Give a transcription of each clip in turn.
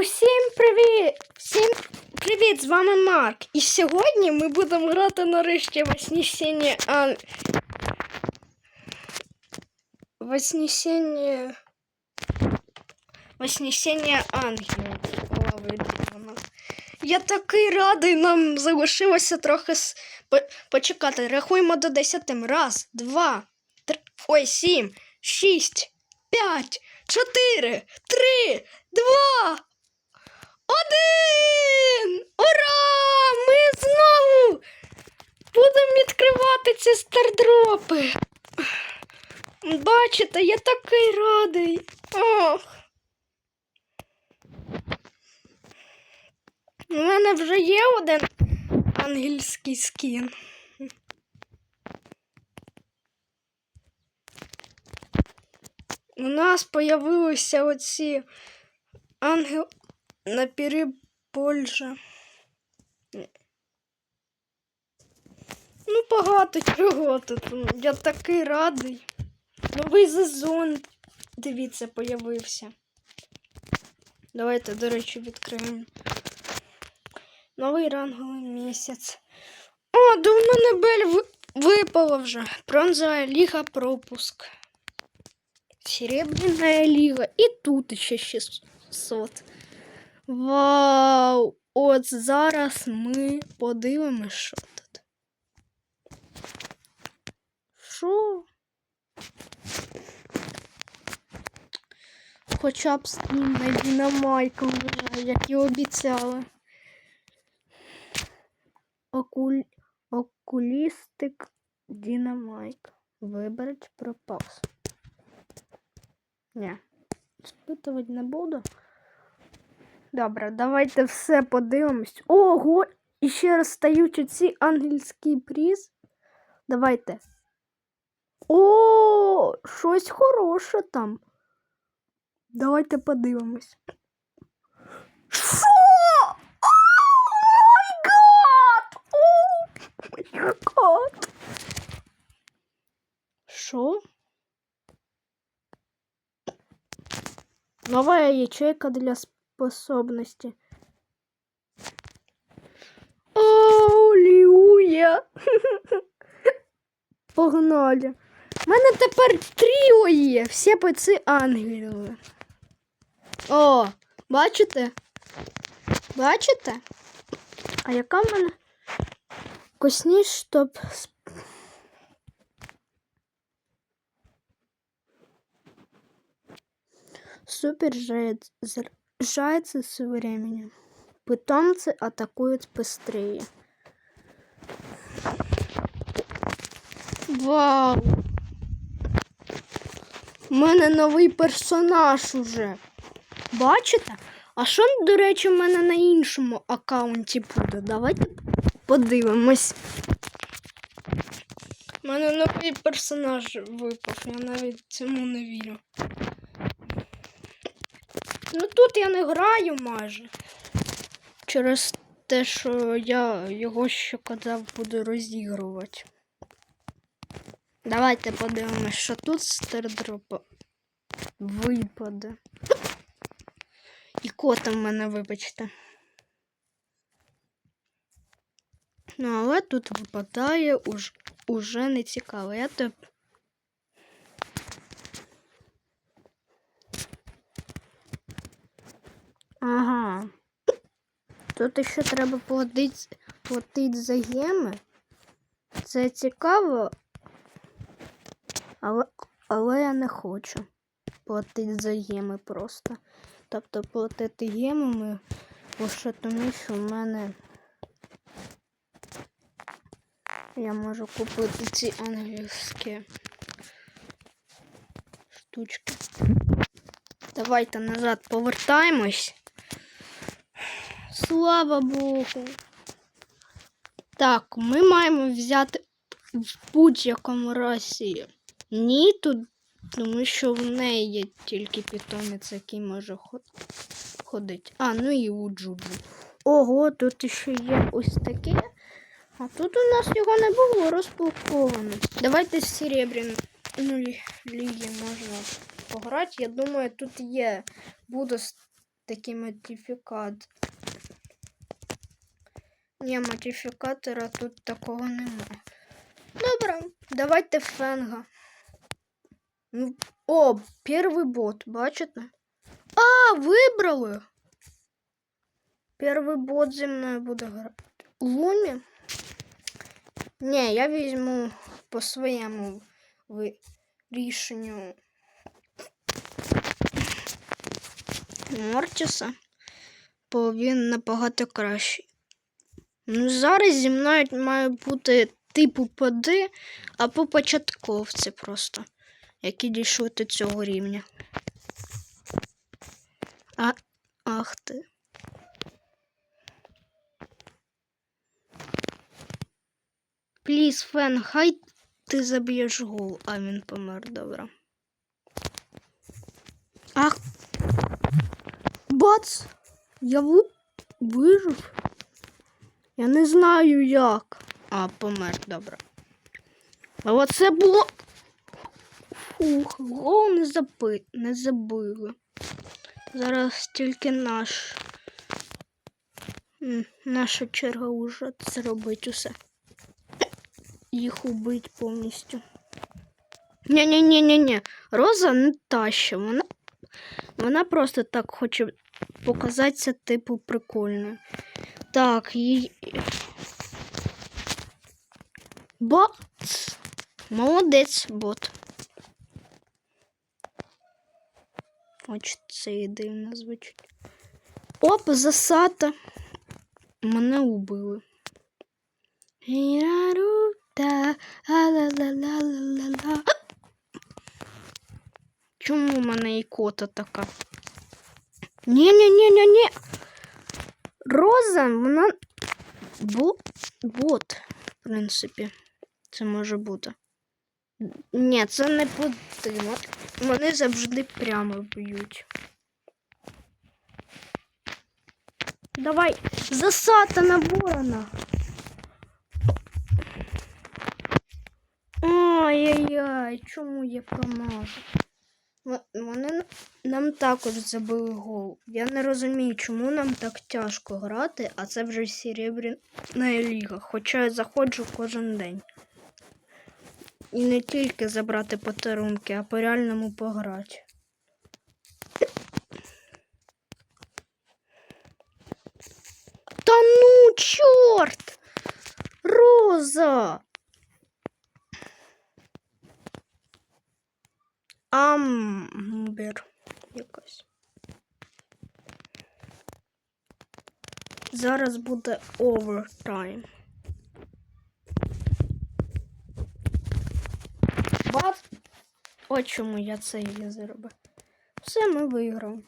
Усім привіт! Всім привіт! З вами Марк. І сьогодні ми будемо грати нарешті Вознесення Ан... Вознесення... Вознесення Ангелів. Я такий радий, нам залишилося трохи с... по- почекати. Рахуємо до 10. Раз, два, три... Ой, сім, шість, п'ять, чотири, три, два, один! Ура! Ми знову будемо відкривати ці стардропи. Бачите, я такий радий. Ох. У мене вже є один ангельський скін. У нас появилися оці ангел на Польща. Ну, багато чого тут. Я такий радий. Новий сезон, дивіться, появився. Давайте, до речі, відкриємо. Новий ранговий місяць. О, до мене бель випала вже. Бронзова ліга пропуск. Серебряная ліга. І тут ще 600. Вау! От зараз ми подивимось, що тут. Що? Хоча б скін на Дінамайку вже, як і обіцяли. Окуль... Окулістик Дінамайк. Виберіть пропас. Ні. Спитувати не буду. Добре, давайте все подивимось. Ого! І ще раз стають ці ангельський приз. Давайте. О, щось хороше там. Давайте подивимось. Що? Гад! Що? Новая ячейка для способности. Аллилуйя! Погнали. У мене тепер тріо є. Всі пиці ангели. О, бачите? Бачите? А яка в мене косніш, щоб с- Супер жает- Заряжается со временем. Питомцы атакуют быстрее. Вау! У мене новий персонаж уже. Бачите? А що, до речі, в мене на іншому аккаунті буде? Давайте подивимось. У мене новий персонаж випав, я навіть цьому не вірю. Ну тут я не граю майже. Через те, що я його ще казав буду розігрувати. Давайте подивимось, що тут з стардропа випаде. І кота в мене, вибачте. Ну, але тут випадає уж, уже не цікаво. Я теп... Ага. Тут ще треба платити, платити за геми. Це цікаво, але, але я не хочу платити за геми просто. Тобто платити гемами лише тому, що в мене я можу купити ці англійські штучки. Давайте назад повертаємось. Слава Богу. Так, ми маємо взяти в будь-якому разі Ніту, тому що в неї є тільки питомець, який може ход- ходити. А, ну і у Джуджу. Ого, тут ще є ось таке. А тут у нас його не було розблоковано. Давайте з серебряної лі- ліги можна пограти. Я думаю, тут є. Буду такий модифікат. Ні, модифікатора тут такого нема. Добре, давайте фенга. Ну, О, перший бот, бачите? А, вибрали! Перший бот зі мною буде грати. Лумі? Ні, я візьму по своєму рішенню Мортіса, бо він набагато кращий. Ну, зараз зі мною має бути типу поди або початковці просто, які дійшли до цього рівня. А, ах ти. Пліз, Фен, хай ти заб'єш гол, а він помер, добре. Ах. Бац! Я ви... вижив. Я не знаю як. А, помер, добре. А оце було. Фух, гол не заби... не забили. Зараз тільки наш. Наша черга уже зробить усе. Їх убить повністю. Ні-ні-ні-ні-ні. Роза не та ще. Вона, вона просто так хоче показатися, типу, прикольною. Так, їй. Бот. Молодець, бот. Хоч це і дивно звучить. Оп, засата. Мене убили. Чому в мене ікота така? Ні-ні-ні-ні-ні. Роза, вона бо... бот, в принципі. Це може бути. Ні, це не потрібно. Вони завжди прямо б'ють. Давай, засата на ворона. Ай-яй-яй, чому я промазав? Во- Вони нам також забили гол. Я не розумію, чому нам так тяжко грати, а це вже серебряна ліга, хоча я заходжу кожен день. І не тільки забрати подарунки, а по реальному пограти. Та ну, чорт! Роза! Амбер якась. Зараз буде овертайм. Бац! От чому я це і зробив. Все, ми виграли.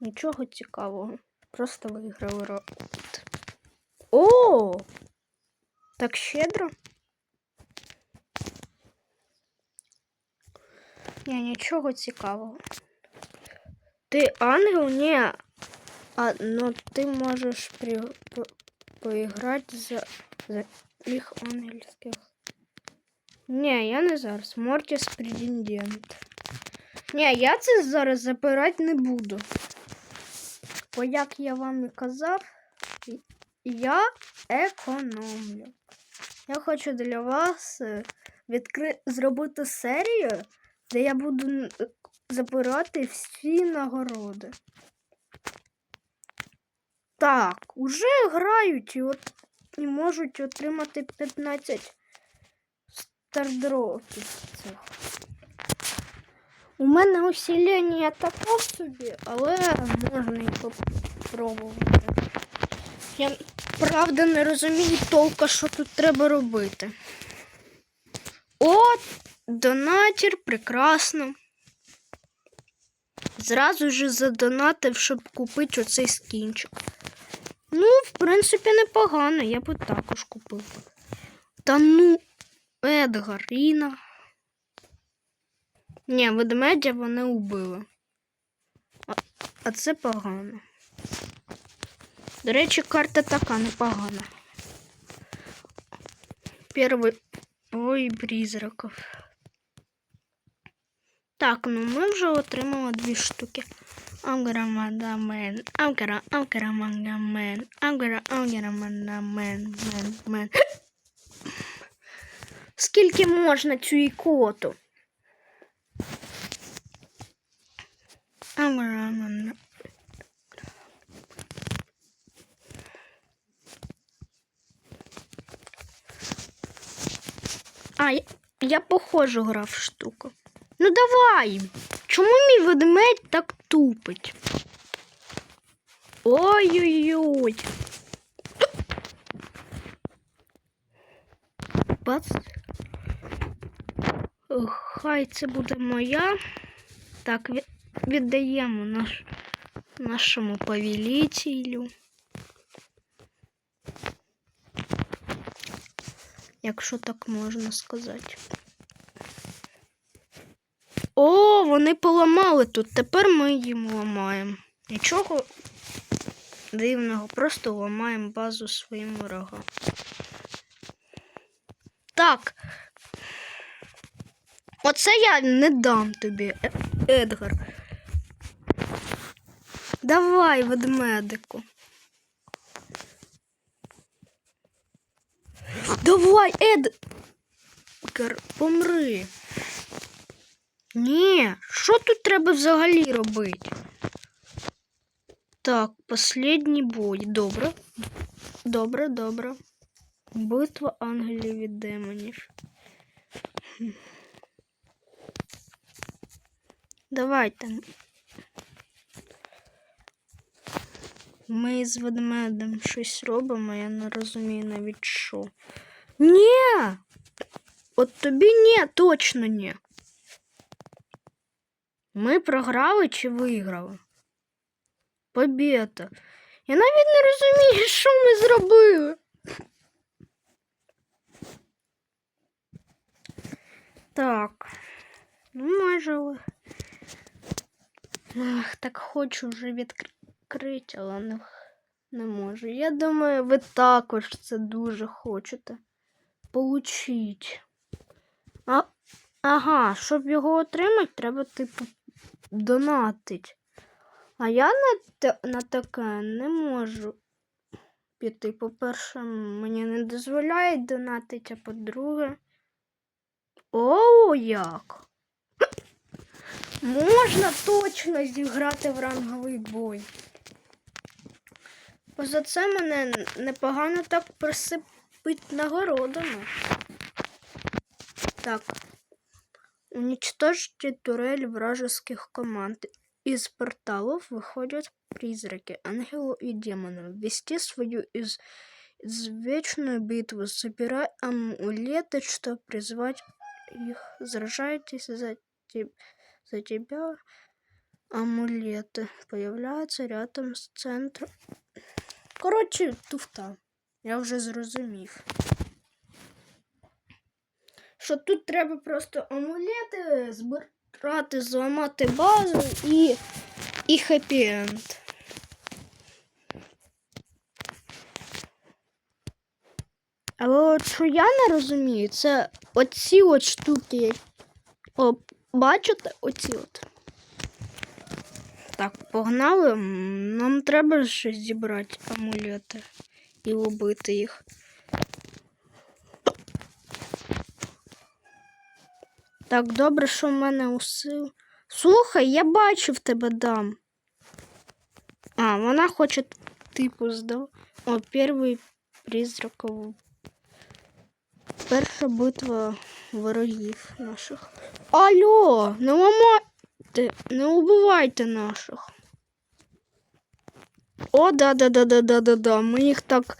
Нічого цікавого. Просто виграли раунд. О! Так щедро. Ні, нічого цікавого. Ти ангел? Ні. А, ну ти можеш при... по... поіграти за... за їх ангельських. Ні, я не зараз. Мортіс претендент. Ні, я це зараз забирати не буду. Бо як я вам і казав, я економлю. Я хочу для вас е, відкри... зробити серію, де я буду забирати всі нагороди. Так, уже грають і, от... і можуть отримати 15 стардропів цих. У мене усілення таке собі, але можна і попробувати. Я правда не розумію толка, що тут треба робити. От, донатір, прекрасно. Зразу ж задонатив, щоб купити оцей скінчик. Ну, в принципі, непогано, я би також купив. Та ну, Едгар, Ріна. Ні, ведмедя вони убили. А, а це погано. До речі, карта така непогана. Перший бой призраків. Так, ну ми вже отримали дві штуки. Gonna, I'm gonna manda man, man, man. Скільки можна цю ікоту? Manda. А, я, я похожу грав штуку. Ну давай. Чому мій ведмедь так тупить? Ой-ой-ой. Бац. Хай це буде моя. Так, віддаємо наш, нашому повелителю. Якщо так можна сказати. О, вони поламали тут. Тепер ми їм ламаємо. Нічого дивного, просто ламаємо базу своїм ворогам. Так. Оце я не дам тобі, Е- Едгар. Давай, ведмедику. Давай, Едгар, помри. Ні, що тут треба взагалі робити? Так, последній бой. Добре. Добре, добре. Битва ангелів і демонів. Давайте. Ми з ведмедем щось робимо, я не розумію навіть що. Ні! От тобі ні, точно ні. Ми програли чи виграли? Побєта. Я навіть не розумію, що ми зробили. Так. Ну, майже. Ах, так хочу вже відкрити, але не, не можу. Я думаю, ви також це дуже хочете. Получить. А, ага, щоб його отримати, треба, типу, донатить. А я на, на таке не можу піти. По-перше, мені не дозволяють донатити, а по-друге. О, як! Можна точно зіграти в ранговий бой. Поза це мене непогано так присипить нагородами. Так. Уничтожьте турель вражеских команд. Из порталов выходят призраки, ангелов и демонов. Вести свою из... извечную битву. Собирай амулеты, чтобы призвать их. Сражайтесь за, те- за тебя. Амулеты появляются рядом с центром. Коротше, туфта. Я вже зрозумів. Що тут треба просто амулети збирати, зламати базу і, і хеппі-енд. Але от що я не розумію, це оці от штуки. О, бачите, оці от. Так, погнали. Нам треба щось зібрати амулети і убити їх. Так, добре, що в мене уси. Слухай, я бачив тебе дам. А, вона хоче типу здав. О, перший призраков. Перша битва ворогів наших. Алло, не ламайте, не убивайте наших. О, да, да, да, да, да, да, да. Ми їх так.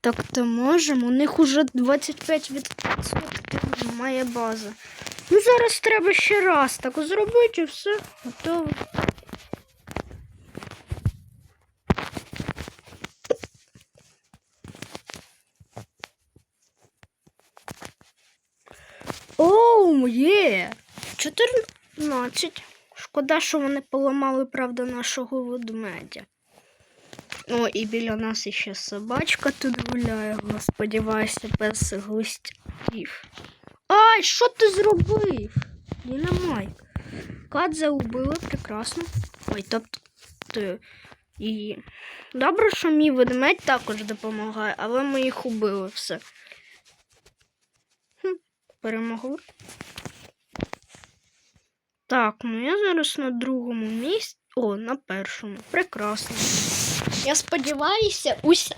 Так то можемо. У них уже 25% має база. Ну, зараз треба ще раз так зробити і все, готово. Оу, є! 14. Шкода, що вони поламали, правда, нашого ведмедя. О, і біля нас іще собачка тут гуляє. Сподіваюся, пес густів. Ай, що ти зробив? Дінамайк. Кадзе убили, прекрасно. Ой, тобто її. Добре, що мій ведмедь також допомагає, але ми їх убили все. Хм, перемогли. Так, ну я зараз на другому місці. О, на першому. Прекрасно. Я сподіваюся, усі,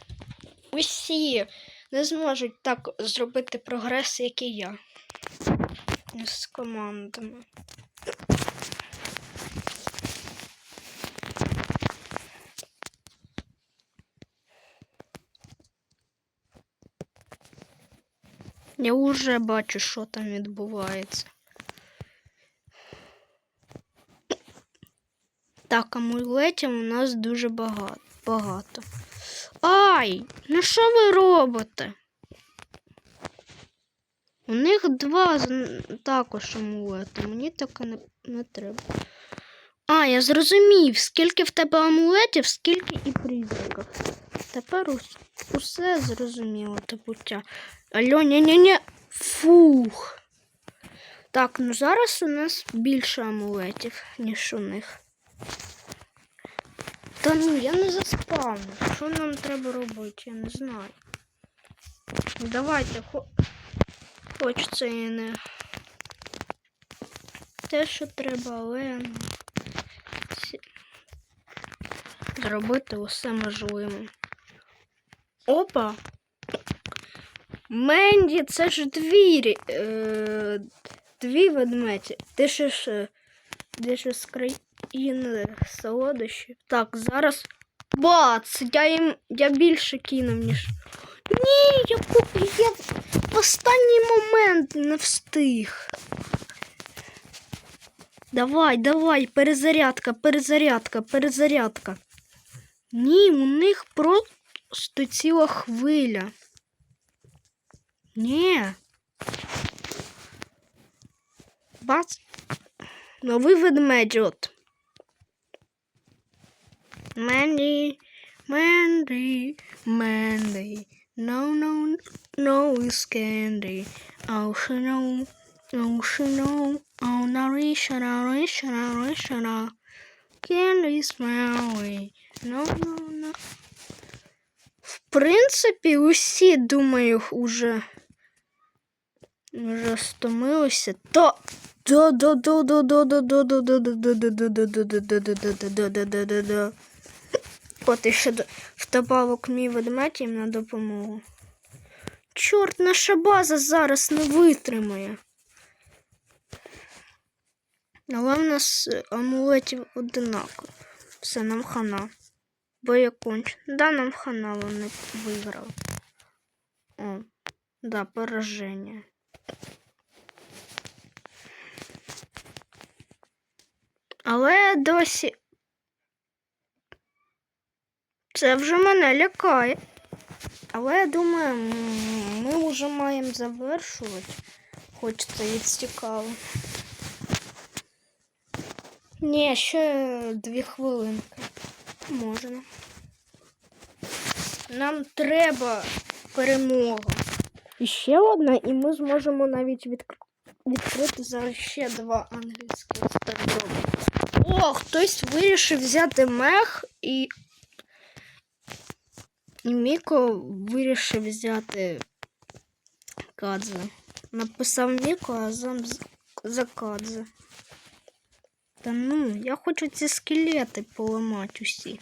усі не зможуть так зробити прогрес, як і я. З командами. Я вже бачу, що там відбувається. Так, амулетів у нас дуже багато. Ай! Ну що ви робите? У них два також амулети. Мені таке не, не треба. А, я зрозумів, скільки в тебе амулетів, скільки і призраків. Тепер усе зрозуміло, те буття. Алло, ні-ні-ні. Фух. Так, ну зараз у нас більше амулетів, ніж у них. Та ну, я не заспавню. Що нам треба робити? Я не знаю. Давайте, хо... хоч це і не те, що треба, але зробити усе можливе. Опа! Менді, це ж дві, е, дві ведмеді. Ти ще ж, ти ж з країни солодощів. Так, зараз. Бац! Я їм я більше кинув, ніж. Ні, я, я в останній момент не встиг. Давай, давай, перезарядка, перезарядка, перезарядка. Ні, у них просто ціла хвиля. Ні. Бац. Новий ведмедь. Менді, Менді, Менді. No, no, No is candy. Oh, snow, oh, snow, oh, narishana, narishana, narishana. Candy smelly. No, no, no. В принципі, усі, думаю, уже, вже стомилися. То От іще до вдобавок мій ведмедь їм на допомогу. Чорт, наша база зараз не витримає. Але в нас е, амулетів одинаково. Все, нам хана. Бо я конч. Да, нам хана вони виграли. О, да, пораження. Але досі. Це вже мене лякає. Але я думаю, ми вже маємо завершувати. Хоч це і цікаво. Ні, ще дві хвилинки. Можна. Нам треба перемога. І ще одна, і ми зможемо навіть відкр... відкрити зараз ще два англійських стардроби. О, хтось вирішив взяти мех і. І Міко вирішив взяти Кадзе. Написав Міко, а сам з- за Кадзе. Та ну, я хочу ці скелети поламати усі.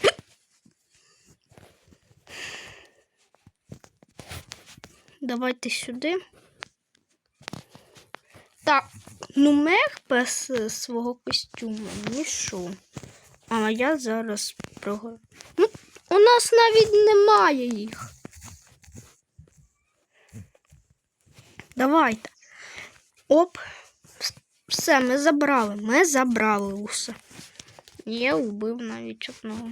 Давайте сюди. Так, ну мех без е, свого костюму, ніщо. А я зараз програю. У нас навіть немає їх. Давайте. Оп. Все, ми забрали. Ми забрали усе. Я вбив навіть одного.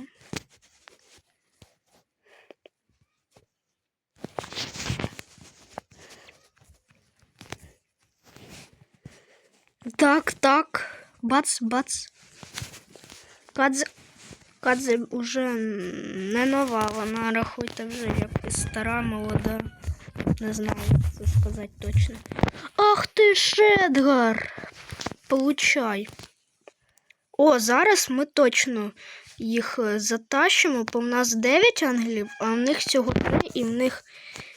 Так, так. Бац, бац. Кадзе. Кадзе уже не нова, вона рахуйте вже якась стара, молода. Не знаю, як це сказати точно. Ах ти ж, Едгар! Получай. О, зараз ми точно їх е, затащимо, бо в нас 9 ангелів, а в них всього 3, і в них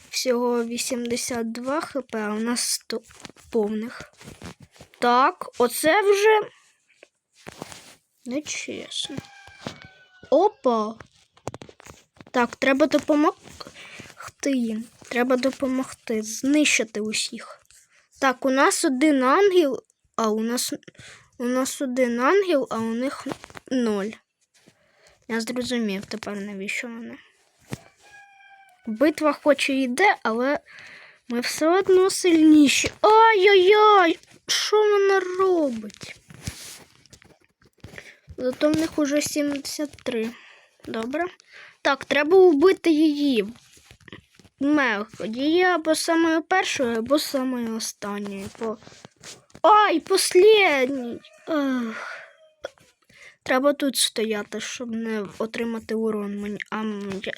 всього 82 хп, а у нас 100 повних. Так, оце вже нечесно. Опа. Так, треба допомогти їм. Треба допомогти знищити усіх. Так, у нас один ангел, а у нас у нас один ангел, а у них ноль. Я зрозумів тепер, навіщо вони. Битва хоч і йде, але ми все одно сильніші. Ай-яй-яй! Що вона робить? Зато в них уже 73. Добре. Так, треба вбити її. Мех. Її або самою першою, або самою останньою. По... Ай, последній. Ах. Треба тут стояти, щоб не отримати урон мені. А, я...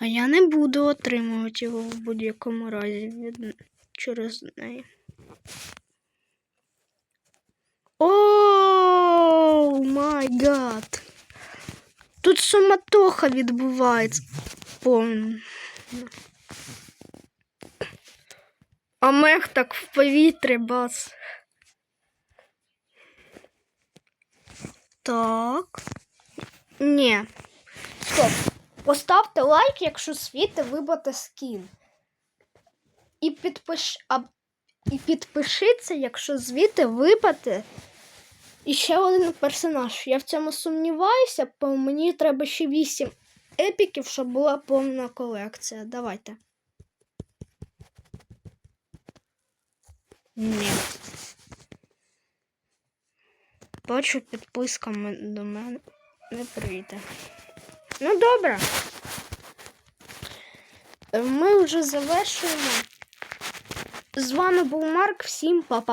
а я не буду отримувати його в будь-якому разі від... через неї. Оу май гад. Тут суматоха відбувається. Повна. А мех так в повітрі бас. Так. Ні. Стоп. Поставте лайк, якщо світи вибрати скін. І підпиш... а... і підпишіться, якщо звідти випати і ще один персонаж. Я в цьому сумніваюся, бо мені треба ще 8 епіків, щоб була повна колекція. Давайте. Ні. Бачу, підписка до мене не прийде. Ну, добре. Ми вже завершуємо. З вами був Марк. Всім па-па.